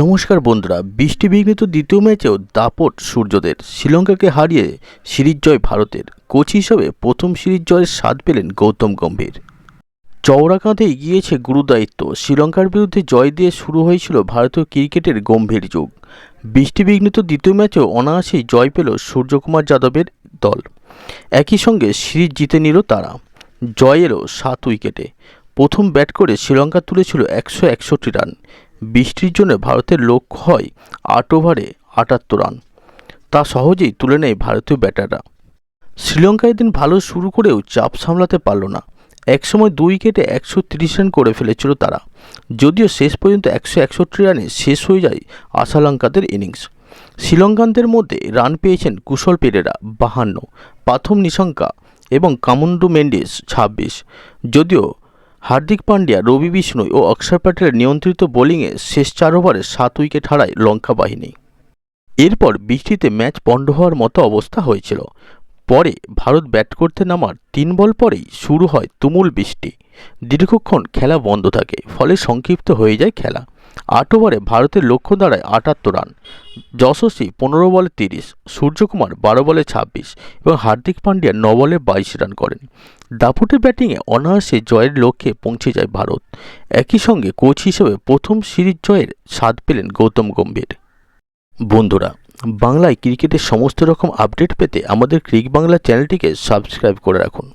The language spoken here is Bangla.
নমস্কার বন্ধুরা, বৃষ্টি বিঘ্নিত দ্বিতীয় ম্যাচেও দাপট সূর্যদের। শ্রীলঙ্কাকে হারিয়ে সিরিজ জয় ভারতের। কোচ হিসেবে প্রথম সিরিজ জয়ের স্বাদ পেলেন গৌতম গম্ভীর। চওড়াকাঁধে এগিয়েছে গুরুদায়িত্ব। শ্রীলঙ্কার বিরুদ্ধে জয় দিয়ে শুরু হয়েছিল ভারতীয় ক্রিকেটের গম্ভীর যুগ। বৃষ্টিবিঘ্নিত দ্বিতীয় ম্যাচেও অনায়াসেই জয় পেল সূর্যকুমার যাদবের দল। একই সঙ্গে সিরিজ জিতে নিল তারা। জয় এলো সাত উইকেটে। প্রথম ব্যাট করে শ্রীলঙ্কা তুলেছিল একশো একষট্টি রান। বৃষ্টির জন্য ভারতের লক্ষ্য হয় আট ওভারে আটাত্তর রান। তা সহজেই তুলে নেয় ভারতীয় ব্যাটাররা। শ্রীলঙ্কা এদিন ভালো শুরু করেও চাপ সামলাতে পারল না। একসময় দুই উইকেটে একশো তিরিশ রান করে ফেলেছিল তারা। যদিও শেষ পর্যন্ত একশো একষট্টি রানে শেষ হয়ে যায় আশালঙ্কাদের ইনিংস। শ্রীলঙ্কানদের মধ্যে রান পেয়েছেন কুশল পেরেরা বাহান্ন, পাথম নিশঙ্কা এবং কামুন্ডু মেন্ডিস ছাব্বিশ। যদিও হার্দিক পান্ডিয়া, রবি বিষ্ণু ও অক্ষর প্যাটেলের নিয়ন্ত্রিত বোলিংয়ে শেষ চার ওভারে সাত উইকেট হারায় লঙ্কা বাহিনী। এরপর বৃষ্টিতে ম্যাচ পণ্ড হওয়ার মতো অবস্থা হয়েছিল। পরে ভারত ব্যাট করতে নামার তিন বল পরেই শুরু হয় তুমুল বৃষ্টি। দীর্ঘক্ষণ খেলা বন্ধ থাকে, ফলে সংক্ষিপ্ত হয়ে যায় খেলা। আট ওভারে ভারতের লক্ষ্য দাঁড়ায় আটাত্তর রান। যশস্বী পনেরো বলে তিরিশ, সূর্যকুমার বারো বলে ছাব্বিশ এবং হার্দিক পান্ডিয়া ন বলে বাইশ রান করেন। দাপুটে ব্যাটিংয়ে অনায়াসে জয়ের লক্ষ্যে পৌঁছে যায় ভারত। একই সঙ্গে কোচ হিসেবে প্রথম সিরিজ জয়ের স্বাদ পেলেন গৌতম গম্ভীর। বন্ধুরা, বাংলায় ক্রিকেটের সমস্ত রকম আপডেট পেতে আমাদের ক্রিক বাংলা চ্যানেলটিকে সাবস্ক্রাইব করে রাখুন।